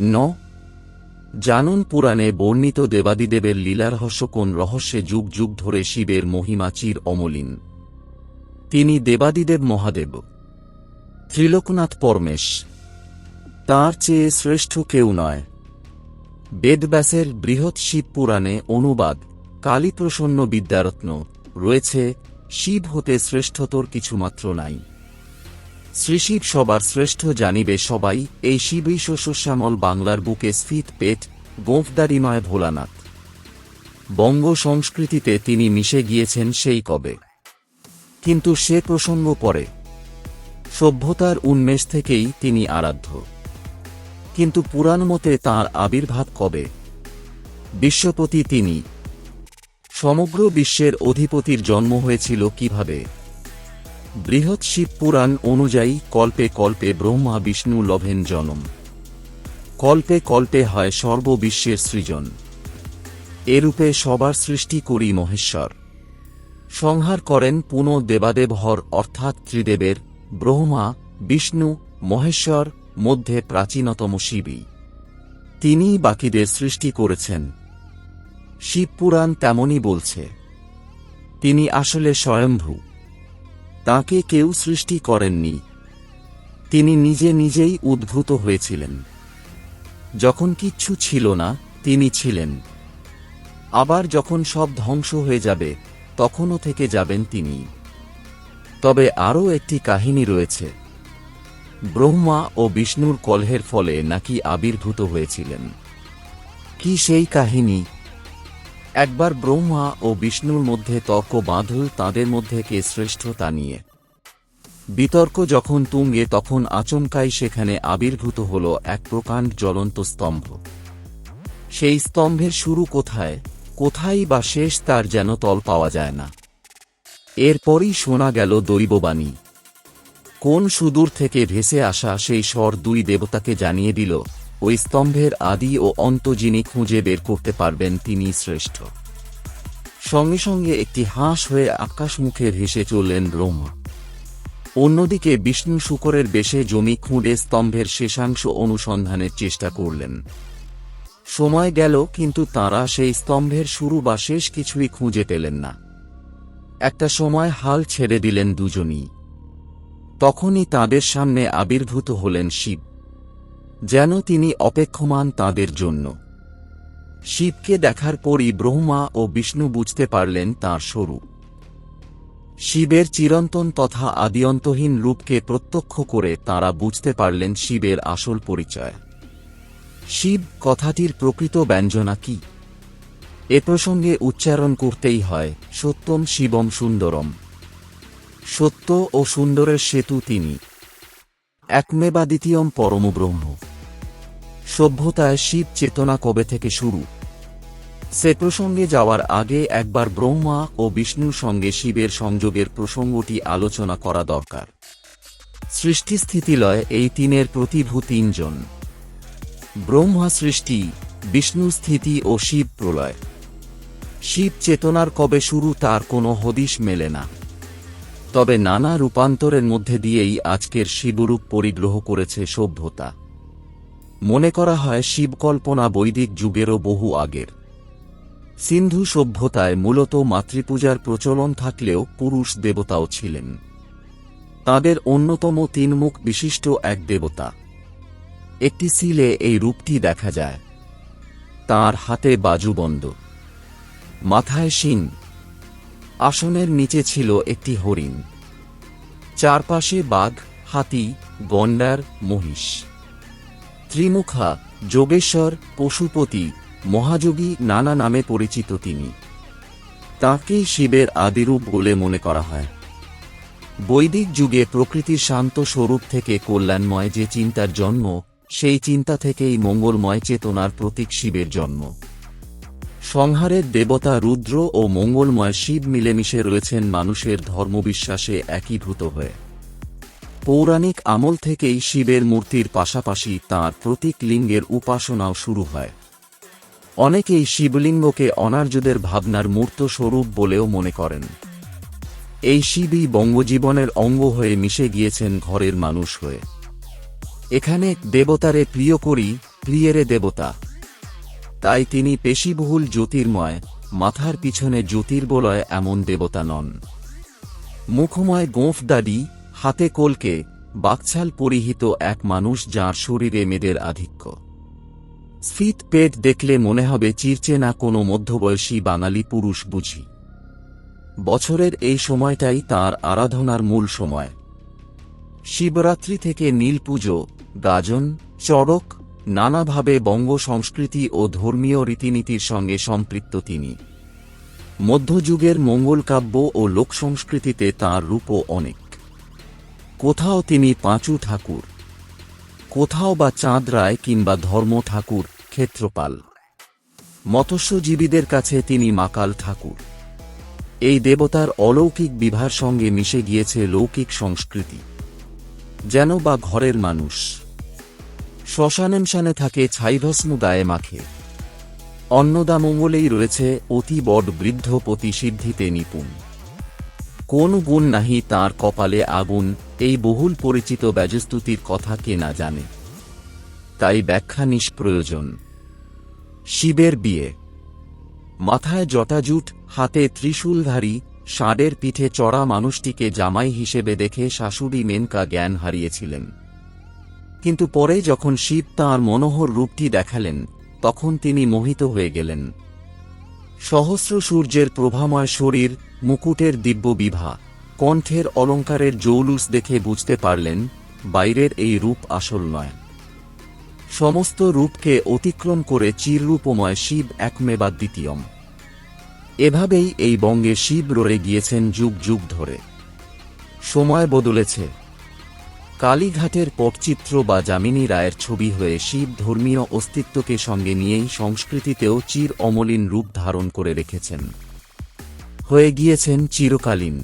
ন। জানুন পুরাণে বর্ণিত দেবাদিদেবের লীলারহস্য কোন রহস্যে যুগ যুগ ধরে শিবের মহিমা চির অমলিন। তিনি দেবাদিদেব মহাদেব। ত্রিলোকনাথ পরমেশ। তাঁর চেয়ে শ্রেষ্ঠ কেউ নয়। বেদব্যাসের বৃহৎ শিব পুরাণে অনুবাদ কালীপ্রসন্ন বিদ্যারত্ন রয়েছে, শিব হতে শ্রেষ্ঠতর কিছুমাত্র নাই। শ্রীশিব সবার শ্রেষ্ঠ জানিবে সবাই, এই শিবই শস্যশ্যামল বাংলার বুকে স্ফীত পেট গোঁফদারিময় ভোলানাথ। বঙ্গ সংস্কৃতিতে তিনি মিশে গিয়েছেন সেই কবে। কিন্তু সে প্রসঙ্গ পরে। সভ্যতার উন্মেষ থেকেই তিনি আরাধ্য। কিন্তু পুরাণ মতে তাঁর আবির্ভাব কবে? বিশ্বপতি তিনি। সমগ্র বিশ্বের অধিপতির জন্ম হয়েছিল কীভাবে? বৃহৎ শিব পুরাণ অনুযায়ী কল্পে কল্পে ব্রহ্মা, বিষ্ণু, লভেন জনম। কল্পে কল্পে হয় সর্ববিশ্বের সৃজন। এরূপে সবার সৃষ্টি করি মহেশ্বর। সংহার করেন পুনঃ দেবাদেব হর, অর্থাৎ ত্রিদেবের, ব্রহ্মা, বিষ্ণু, মহেশ্বর, মধ্যে প্রাচীনতম শিবই। তিনিই বাকিদের সৃষ্টি করেছেন। শিবপুরাণ তেমনই বলছে। তিনি আসলে স্বয়ম্ভূ। তাকে কেউ সৃষ্টি করেননি। তিনি নিজে নিজেই উদ্ভূত হয়েছিলেন। যখন কিচ্ছু ছিল না, তিনি ছিলেন। আবার যখন সব ধ্বংস হয়ে যাবে, তখনও থেকে যাবেন তিনি। তবে আরও একটি কাহিনী রয়েছে। ব্রহ্মা ও বিষ্ণুর কলহের ফলে নাকি আবির্ভূত হয়েছিলেন। কি সেই কাহিনী? একবার ব্রহ্মা ও বিষ্ণুর মধ্যে তর্ক বাঁধল, তাদের মধ্যে কে শ্রেষ্ঠ তা নিয়ে। বিতর্ক যখন তুঙ্গে, তখন আচমকাই সেখানে আবির্ভূত হল এক প্রকাণ্ড জ্বলন্ত স্তম্ভ। সেই স্তম্ভের শুরু কোথায় কোথায় বা শেষ তার যেন তল পাওয়া যায় না। এরপরই শোনা গেল দৈববাণী। কোন সুদূর থেকে ভেসে আসা সেই স্বর দুই দেবতাকে জানিয়ে দিল ওই স্তম্ভের আদি ও অন্ত যিনি খুঁজে বের করতে পারবেন, তিনি শ্রেষ্ঠ। সঙ্গে সঙ্গে একটি হাঁস হয়ে আকাশ আকাশমুখে ভেসে চললেন ব্রহ্মা অন্যদিকে বিষ্ণু শুকরের বেশে জমি খুঁড়ে স্তম্ভের শেষাংশ অনুসন্ধানের চেষ্টা করলেন। সময় গেল, কিন্তু তারা সেই স্তম্ভের শুরু বা শেষ কিছুই খুঁজে পেলেন না। একটা সময় হাল ছেড়ে দিলেন দুজনই। তখনই তাদের সামনে আবির্ভূত হলেন শিব। যেন তিনি অপেক্ষমান তাদের জন্য। শিবকে দেখার পরই ব্রহ্মা ও বিষ্ণু বুঝতে পারলেন তাঁর স্বরূপ। শিবের চিরন্তন তথা আদিয়ন্তহীন রূপকে প্রত্যক্ষ করে তারা বুঝতে পারলেন শিবের আসল পরিচয়। শিব কথাটির প্রকৃত ব্যঞ্জনা কি? এ প্রসঙ্গে উচ্চারণ করতেই হয়, সত্যম শিবম সুন্দরম। সত্য ও সুন্দরের সেতু তিনি। একমেবা দ্বিতীয়ম পরম ব্রহ্ম সভ্যতায় শিব চেতনা কবে থেকে শুরু? সে প্রসঙ্গে যাওয়ার আগে একবার ব্রহ্মা ও বিষ্ণুর সঙ্গে শিবের সংযোগের প্রসঙ্গটি আলোচনা করা দরকার। সৃষ্টিস্থিতিলয় এই তিনের প্রতিভূ তিনজন। ব্রহ্মা সৃষ্টি বিষ্ণু স্থিতি ও শিব প্রলয়। শিব চেতনার কবে শুরু তার কোনো হদিশ মেলে না। তবে নানা রূপান্তরের মধ্যে দিয়েই আজকের শিবরূপ পরিগ্রহ করেছে সভ্যতা। মনে করা হয় শিবকল্পনা বৈদিক যুগেরও বহু আগের। সিন্ধু সভ্যতায় মূলত মাতৃপূজার প্রচলন থাকলেও পুরুষ দেবতাও ছিলেন। তাদের অন্যতম তিনমুখ বিশিষ্ট এক দেবতা। একটি সিলে এই রূপটি দেখা যায়। তার হাতে বাজুবন্ধ। মাথায় শিং। আসনের নিচে ছিল একটি হরিণ। চারপাশে বাঘ, হাতি, গন্ডার, মহিষ। ত্রিমুখা, যোগেশ্বর, পশুপতি, মহাযোগী নানা নামে পরিচিত তিনি। তাঁকেই শিবের আদিরূপ বলে মনে করা হয়। বৈদিক যুগে প্রকৃতির শান্ত স্বরূপ থেকে কল্যাণময় যে চিন্তার জন্ম, সেই চিন্তা থেকেই মঙ্গলময় চেতনার প্রতীক শিবের জন্ম। সংহারের দেবতা রুদ্র ও মঙ্গলময় শিব মিলেমিশে রয়েছেন মানুষের ধর্মবিশ্বাসে একীভূত হয়ে। পৌরাণিক আমল থেকেই শিবের মূর্তির পাশাপাশি তাঁর প্রতীক লিঙ্গের উপাসনাও শুরু হয়। অনেকেই শিবলিঙ্গকে অনার্যদের ভাবনার মূর্ত স্বরূপ বলেও মনে করেন। এই শিবই বঙ্গজীবনের অঙ্গ হয়ে মিশে গিয়েছেন ঘরের মানুষ হয়ে। এখানে দেবতারে প্রিয় করি, প্রিয়েরে দেবতা। তাই তিনি পেশিবহুল জ্যোতির্ময়, মাথার পিছনে জ্যোতির্বলয় এমন দেবতা নন। মুখময় গোঁফ দাড়ি হাতে কোলকে বাকছাল পরিহিত এক মানুষ যার শরীরে মেয়েদের আধিক্য। স্ফীত পেট দেখলে মনে হবে চিরচে না কোনো মধ্যবয়সী বাঙালি পুরুষ বুঝি। বছরের এই সময়টাই তার আরাধনার মূল সময়। শিবরাত্রি থেকে নীল পুজো, গাজন, চড়ক, নানাভাবে বঙ্গ সংস্কৃতি ও ধর্মীয় রীতিনীতির সঙ্গে সম্পৃক্ত তিনি। মধ্যযুগের মঙ্গলকাব্য ও লোকসংস্কৃতিতে তাঁর রূপও অনেক। কোথাও তিনি পাঁচু ঠাকুর, কোথাও বা চাঁদ রায় কিংবা ধর্ম ঠাকুর ক্ষেত্রপাল। মৎস্যজীবীদের কাছে তিনি মাকাল ঠাকুর। এই দেবতার অলৌকিক বিভার সঙ্গে মিশে গিয়েছে লৌকিক সংস্কৃতি। যেন বা ঘরের মানুষ। শ্মশানেমশানে থাকে ছাইভস্ম গায়ে মাখে। অন্নদামঙ্গলেই রয়েছে অতি বড় বৃদ্ধ পতি সিদ্ধিতে নিপুণ। কোন গুণ নাহি তার কপালে আগুন, এই বহুল পরিচিত ব্যাজস্তুতির কথা কে না জানে। তাই ব্যাখ্যা নিষ্প্রয়োজন। শিবের বিয়ে। মাথায় জটাজুট, হাতে ত্রিশূলধারী, ষাঁড়ের পিঠে চড়া মানুষটিকে জামাই হিসেবে দেখে শাশুড়ি মেনকা জ্ঞান হারিয়েছিলেন। কিন্তু পরে যখন শিব তাঁর মনোহর রূপটি দেখালেন, তখন তিনি মোহিত হয়ে গেলেন। সহস্র সূর্যের প্রভাময় শরীর মুকুটের দিব্য বিভা, কণ্ঠের অলঙ্কারের জৌলুস দেখে বুঝতে পারলেন, বাইরের এই রূপ আসল নয়। সমস্ত রূপকে অতিক্রম করে চিররূপময় শিব একমেবা দ্বিতীয়ম। এভাবেই এই বঙ্গে শিব রয়ে গিয়েছেন যুগ যুগ ধরে। সময় বদলেছে। কালীঘাটের পটচিত্র বা যামিনী রায়ের ছবি হয়ে শিব ধর্মীয় অস্তিত্বকে সঙ্গে নিয়েই সংস্কৃতিতেও চির অমলিন রূপ ধারণ করে রেখেছেন। হয়ে গিয়েছেন চিরকালীন।